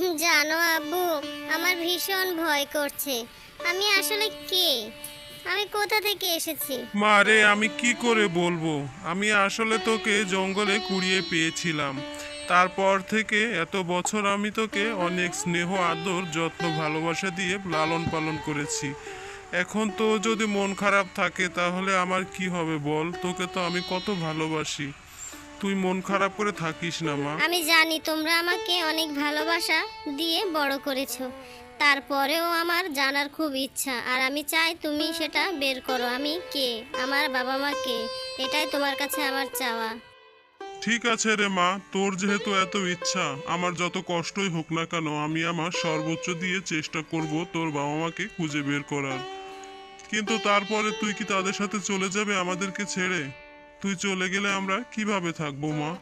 জানো আব্বু, আমার ভীষণ ভয় করছে। আমি আসলে কে? আমি কোথা থেকে এসেছি? মারে আমি কি করে বলব? আমি আসলে তোকে জঙ্গলে কুড়িয়ে পেয়েছিলাম। তারপর থেকে এত বছর আমি তোকে অনেক স্নেহ, আদর, যত্ন, ভালোবাসা দিয়ে লালন পালন করেছি। এখন তো যদি মন খারাপ থাকে, তাহলে আমার কি হবে বল? তোকে তো আমি কত ভালোবাসি। তুই মন খারাপ করে থাকিস না মা। আমি জানি তোমরা আমাকে অনেক ভালোবাসা দিয়ে বড় করেছ। তারপরেও আমার জানার খুব ইচ্ছা আর আমি চাই তুমি সেটা বের করো। আমি কে? আমার বাবা মা কে? এটাই তোমার কাছে আমার চাওয়া। ঠিক আছে রে মা। তোর যেহেতু এত ইচ্ছা আমার যত কষ্টই হোক না কেন আমি আমার সর্বোচ্চ দিয়ে চেষ্টা করব তোর বাবা মাকে খুঁজে বের করার। কিন্তু তারপরে তুই কি তাদের সাথে চলে যাবে আমাদেরকে ছেড়ে? তুই চলে গেলে আমরা কীভাবে থাকব মা? আরে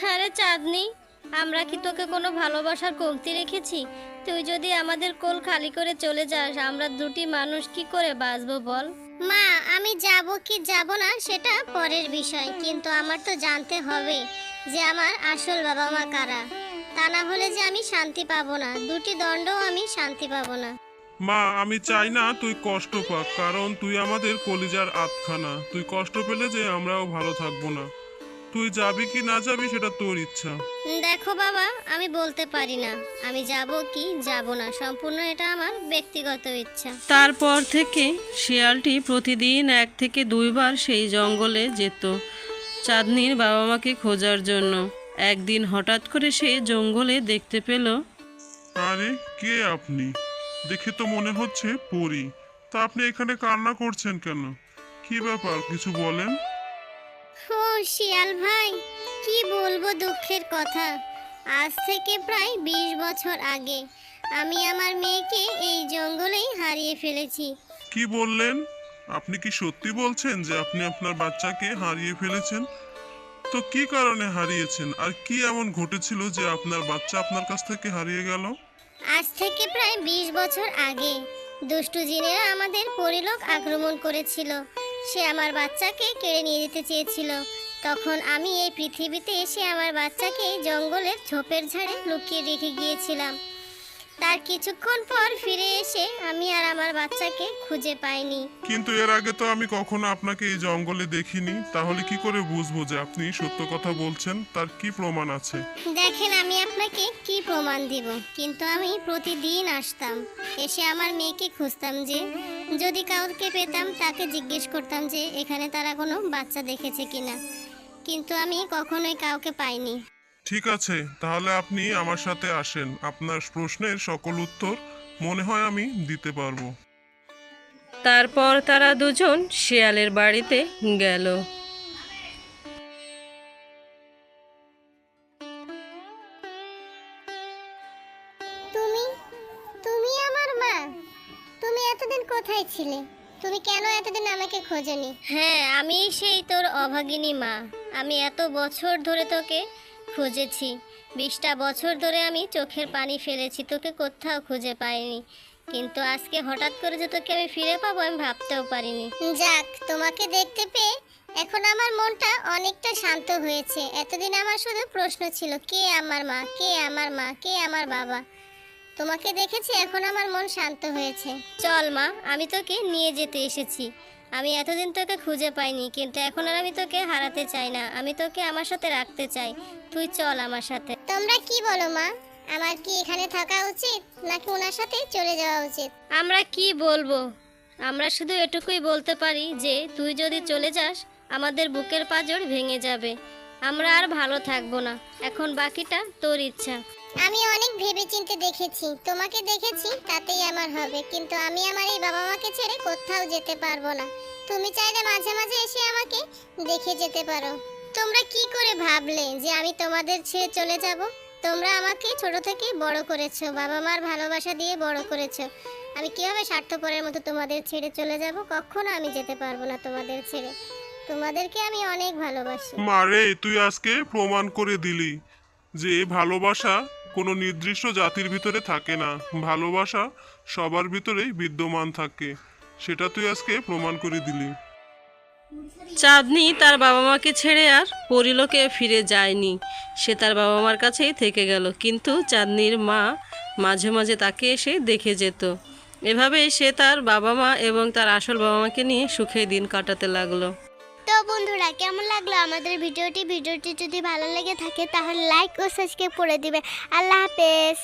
হ্যাঁ চাঁদনি আমরা কি তোকে কোনো ভালোবাসার কমতি রেখেছি? তুই যদি আমাদের কোল খালি করে চলে যাস আমরা দুটি মানুষ কি করে বাঁচবো বল? মা আমি যাব কি যাব না সেটা পরের বিষয় কিন্তু আমার তো জানতে হবে যে আমার আসল বাবা মা কারা। তা না হলে যে আমি শান্তি পাবো না দুটি দণ্ডও আমি শান্তি পাবো না। মা আমি চাই না তুই কষ্ট পাক কারণ তুই আমাদের কলিজার আতখানা তুই কষ্ট পেলে যে আমরাও ভালো থাকব না। তুই যাবি কি না যাবি সেটা তোর ইচ্ছা। দেখো বাবা আমি বলতে পারি না। আমি যাব কি যাব না সম্পূর্ণ এটা আমার ব্যক্তিগত ইচ্ছা। তারপর থেকে শিয়ালটি প্রতিদিন এক থেকে দুইবার সেই জঙ্গলে যেত চাঁদনির বাবা মাকে খোঁজার জন্য। একদিন হঠাৎ করে সে জঙ্গলে দেখতে পেল আরে কে আপনি? দেখে তো মনে হচ্ছে পরি। তা আপনি এখানে কান্না করছেন কেন? কি ব্যাপার কিছু বলেন? ও শিয়াল ভাই কি বলব দুঃখের কথা। আজ থেকে প্রায় বিশ বছর আগে আমি আমার মেয়েকে এই জঙ্গলেই হারিয়ে ফেলেছি। কি বললেন? আপনি কি সত্যি বলছেন যে আপনি আপনার বাচ্চাকে হারিয়ে ফেলেছেন? তো কি কারণে হারিয়েছেন? আর কি এমন ঘটেছিল যে আপনার বাচ্চা আপনার কাছ থেকে হারিয়ে গেল? আজ থেকে প্রায় বিশ বছর আগে দুষ্টু জিনেরা আমাদের পরিলোক আক্রমণ করেছিল। সে আমার বাচ্চাকে কেড়ে নিয়ে যেতে চেয়েছিল। তখন আমি এই পৃথিবীতে এসে আমার বাচ্চাকে জঙ্গলের ঝোপের ঝাড়ে লুকিয়ে রেখে গিয়েছিলাম। তার কিছুক্ষণ পর ফিরে এসে আমি আর আমার বাচ্চাকে খুঁজে পাইনি। কিন্তু এর আগে তো আমি কখনো আপনাকে এই জঙ্গলে দেখিনি। তাহলে কি করে বুঝব যে আপনি সত্য কথা বলছেন? তার কি প্রমাণ আছে? দেখেন আমি আপনাকে কি প্রমাণ দিব? কিন্তু আমি প্রতিদিন আসতাম। এসে আমার মেয়েকে খুঁজতাম যে যদি কাউকে পেতাম তাকে জিজ্ঞেস করতাম যে এখানে তারা কোনো বাচ্চা দেখেছে কিনা। কিন্তু আমি কখনোই কাউকে পাইনি। ঠিক আছে তাহলে আপনি আমার সাথে আসেন। আপনার প্রশ্নের সকল উত্তর মনে হয় আমি দিতে পারব। তারপর তারা দুজন শিয়ালের বাড়িতে গেল। তুমি তুমি আমার মা। তুমি এতদিন কোথায় ছিলে? তুমি কেন এতদিন আমাকে খোঁজনি? হ্যাঁ আমি সেই তোর অভাগিনী মা। আমি এত বছর ধরে তোকে খুঁজেছি। বিশটা বছর ধরে আমি চোখের পানি ফেলেছি তোকে কোথাও খুঁজে পাইনি। কিন্তু আজকে হঠাৎ করে যে তোকে আমি ফিরে পাবো আমি ভাবতেও পারিনি। যাক তোমাকে দেখতে পেয়ে এখন আমার মনটা অনেকটা শান্ত হয়েছে। এতদিন আমার শুধু প্রশ্ন ছিল কে আমার মা কে আমার মা কে আমার বাবা? তোমাকে দেখেছি এখন আমার মন শান্ত হয়েছে। চল মা আমি তোকে নিয়ে যেতে এসেছি। আমি এতদিন তোকে খুঁজে পাইনি কিন্তু এখন আর আমি তোকে হারাতে চাই না। আমি তোকে আমার সাথে রাখতে চাই। তুই চল আমার সাথে। তোমরা কি বলো মা? আমার কি এখানে থাকা উচিত নাকি ওনার সাথে চলে যাওয়া উচিত? আমরা কি বলব? আমরা শুধু এটুকুই বলতে পারি যে তুই যদি চলে যাস আমাদের বুকের পাঁজর ভেঙে যাবে। আমরা আর ভালো থাকব না। এখন বাকিটা তোর ইচ্ছা। আমি অনেক ভেবেচিন্তে দেখেছি। তোমাকে দেখেছি, তাতেই আমার হবে। কিন্তু আমি আমার এই বাবা মাকে ছেড়ে কোথাও যেতে পারব না। তুমি চাইলে মাঝে মাঝে এসে আমাকে দেখে যেতে পারো। তোমরা কি করে ভাবলে যে আমি তোমাদের ছেড়ে চলে যাব? তোমরা আমাকে ছোট থেকে বড় করেছ বাবা মার ভালোবাসা দিয়ে বড় করেছ। আমি কীভাবে স্বার্থপরের মতো তোমাদের ছেড়ে চলে যাব? কখনো আমি যেতে পারব না তোমাদের ছেড়ে। তোমাদেরকে আমি অনেক ভালোবাসি। মারে তুই আজকে প্রমাণ করে দিলি যে ভালোবাসা কোনো নির্দিষ্ট জাতির ভিতরে থাকে না। ভালোবাসা সবার ভিতরেই বিদ্যমান থাকে। সেটা তুই আজকে প্রমাণ করে দিলি। চাঁদনি তার বাবা মাকে ছেড়ে আর পরিলোকে ফিরে যায়নি। সে তার বাবা মার কাছেই থেকে গেল, কিন্তু চাঁদনির মা মাঝে মাঝে তাকে এসে দেখে যেত। এভাবেই সে তার বাবা মা এবং তার আসল বাবা মাকে নিয়ে সুখে দিন কাটাতে লাগল। বন্ধুরা, কেমন লাগল আমাদের ভিডিওটি? ভিডিওটি যদি ভালো লেগে থাকে, তাহলে লাইক ও সাবস্ক্রাইব করে দিবে। আল্লাহ হাফেজ।